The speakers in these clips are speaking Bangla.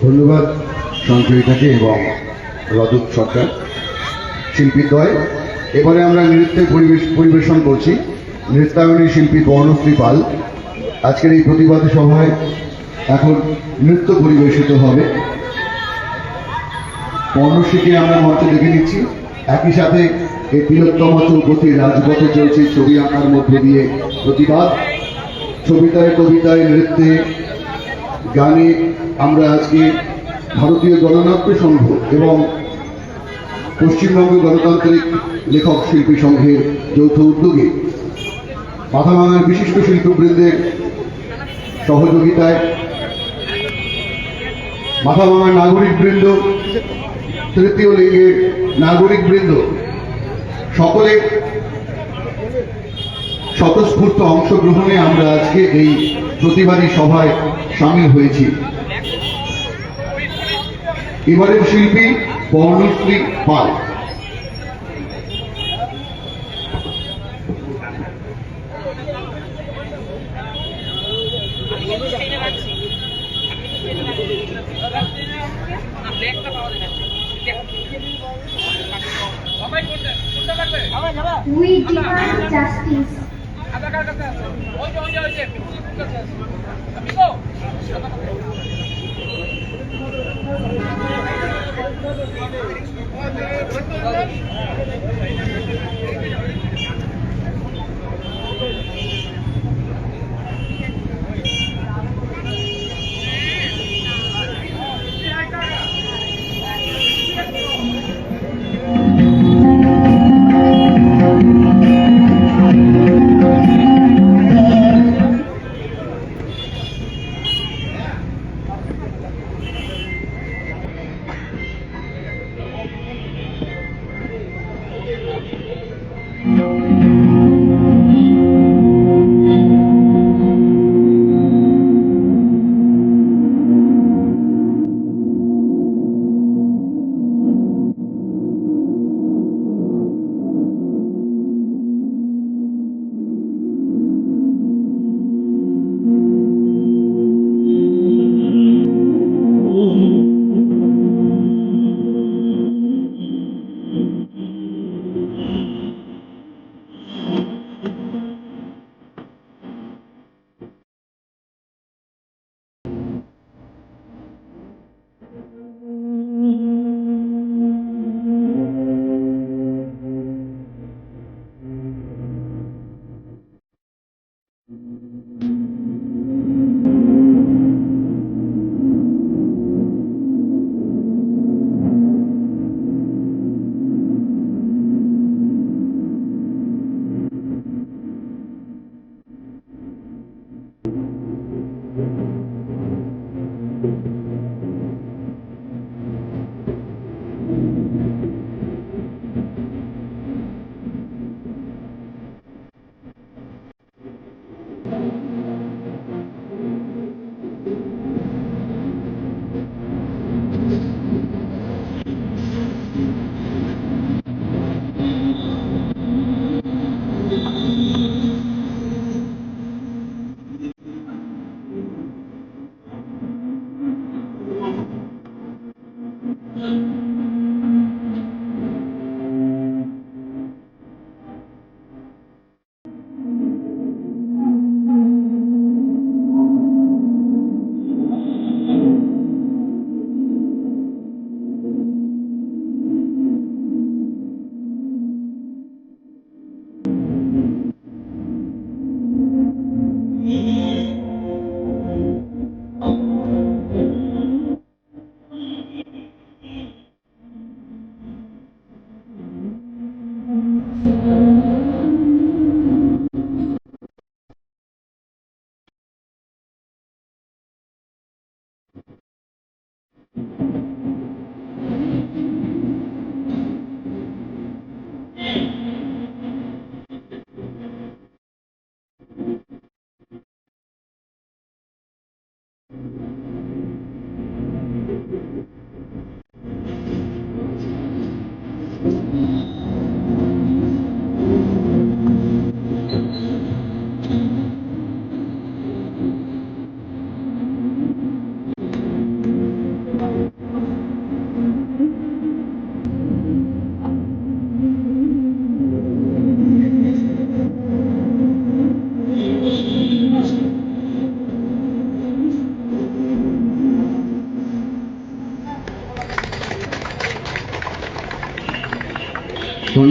ত্রিপুরাঞ্চলী এবং রজত সরকার শিল্পীদ্বয়। এবারে আমরা নৃত্যে পরিবেশ পরিবেশন করছি। নৃত্যায়নী শিল্পী বর্ণশ্রী পাল। আজকের এই প্রতিবাদ সভায় এখন নৃত্য পরিবেশিত হবে। বর্ণশ্রীকে আমরা মঞ্চে দেখে নিচ্ছি। একই সাথে এই বৃহত্তম চৌপতি রাজপথে চলছে ছবি আঁকার মধ্যে দিয়ে প্রতিবাদ। ছবিতায় কবিতায় নৃত্যে গানে আমরা আজকে ভারতীয় গণনাট্য সংঘ এবং পশ্চিমবঙ্গ গণতান্ত্রিক লেখক শিল্পী সংঘের যৌথ উদ্যোগে মাথাভাঙার বিশিষ্ট শিল্পবৃন্দের সহযোগিতায় মাথাভাঙার নাগরিক বৃন্দ তৃতীয় লিঙ্গের নাগরিক বৃন্দ সকলে স্বতঃস্ফূর্ত অংশগ্রহণে আমরা আজকে এই প্রতিবাদী সভায় সামিল হয়েছি। এবারের শিল্পী বর্ণশ্রী পাল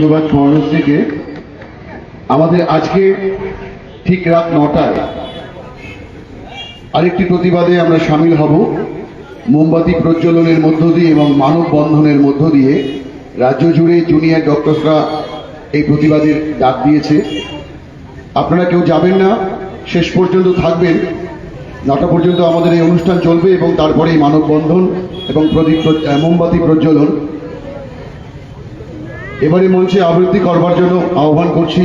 ধন্যবাদ পর্ণশ্রীকে আমাদের আজকে ঠিক রাত নটায় আরেকটি প্রতিবাদে আমরা সামিল হব মোমবাতি প্রজ্বলনের মধ্য দিয়ে এবং মানব বন্ধনের মধ্য দিয়ে। রাজ্য জুড়ে জুনিয়র ডক্টরসরা এই প্রতিবাদের ডাক দিয়েছে। আপনারা কেউ যাবেন না, শেষ পর্যন্ত থাকবেন। নটা পর্যন্ত আমাদের এই অনুষ্ঠান চলবে এবং তারপরে এই মানববন্ধন এবং প্রদীপ মোমবাতি প্রজ্বলন। এবারে মঞ্চে আবৃত্তি করবার জন্য আহ্বান করছি।